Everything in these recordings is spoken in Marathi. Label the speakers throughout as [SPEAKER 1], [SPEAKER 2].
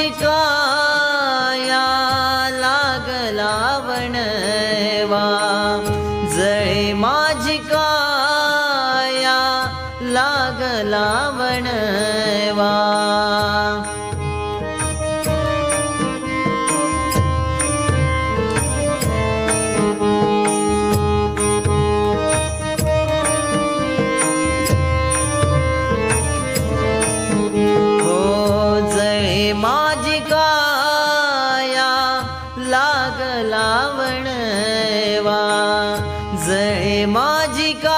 [SPEAKER 1] शिकाया लागला वणवा जळे माझी काया लागला वणवा जयमाजिकाया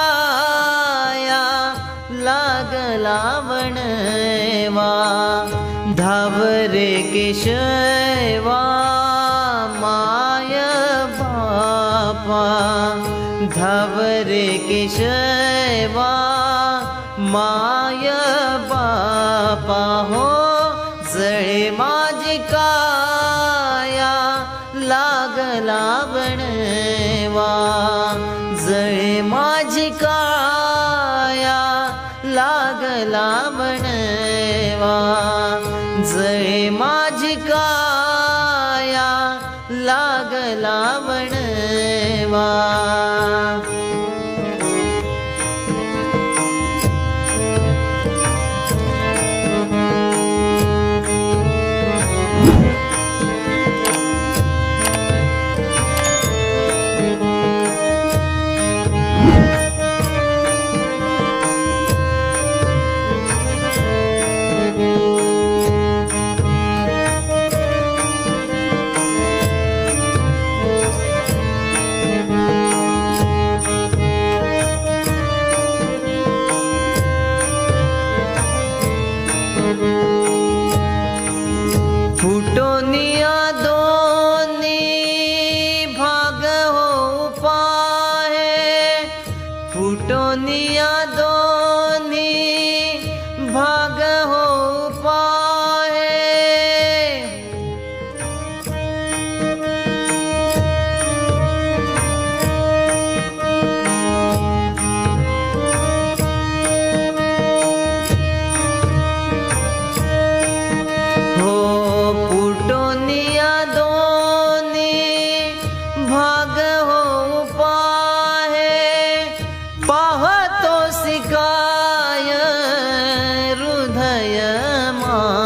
[SPEAKER 1] लागलावणवा धावरे केशवा माय बापा धावरे केशवा माय बापा हो जय माजिकाया लागलावणवा लागला जळे माझी काया लागला बनवा जळे माझी काया लागला बनवा ફૂટોની યાદો माँ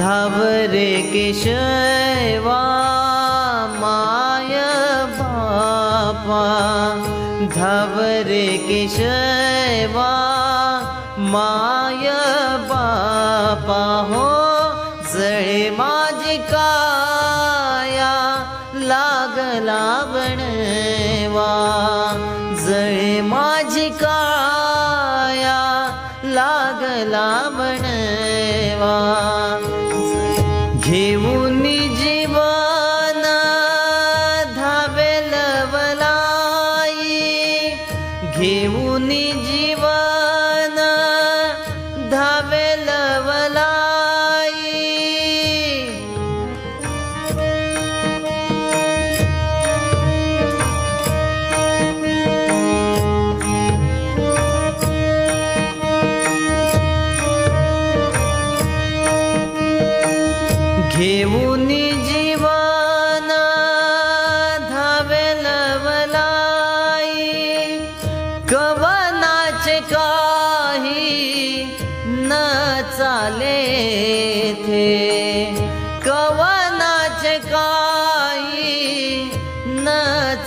[SPEAKER 1] धावरे केशवा माय बापा धावरे केशवा माय बापा हो जळे माझी काया लागला बनवा जळे माझी काया लागला बनवा જેવું જીવા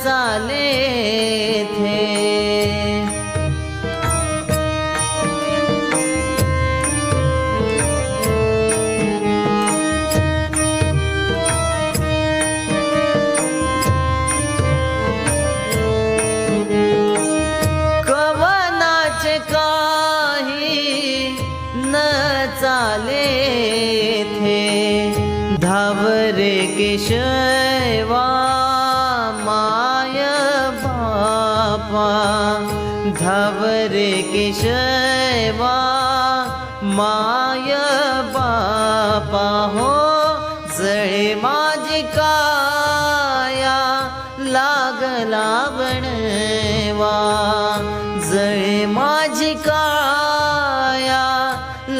[SPEAKER 1] चाले थे। कवनाचे न चाले थे। धावरे केशर धावरे केशवा माय बापा हो जळे माझी काया लागला बनवा जळे माझी काया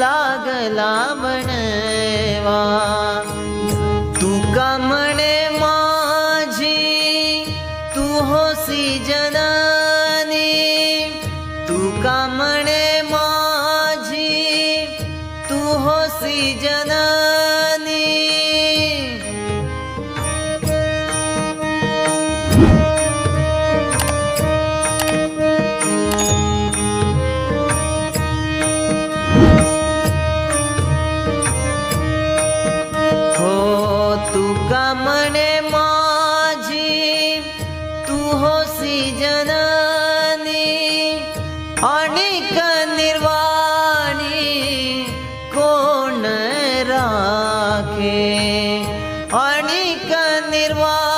[SPEAKER 1] लागला बनवा तुका म्हणे ગમણે માજી તું सी જનની અનેક निर्वाणी કોણ રાખે અનેક નિર્વાણ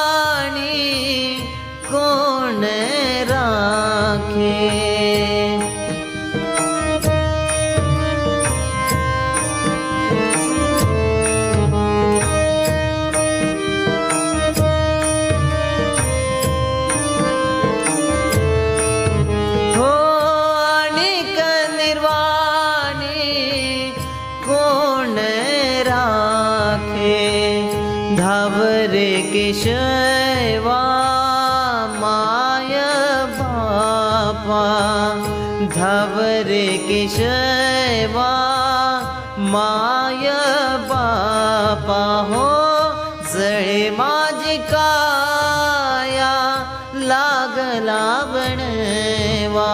[SPEAKER 1] धावरे केशवा माय बापा धावरे केशवा माय बापा हो जळे माझी काया लागला बनवा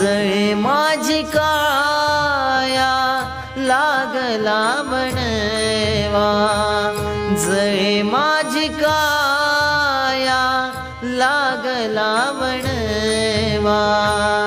[SPEAKER 1] जळे माझी काया लागला बनवा काया लागला बनवा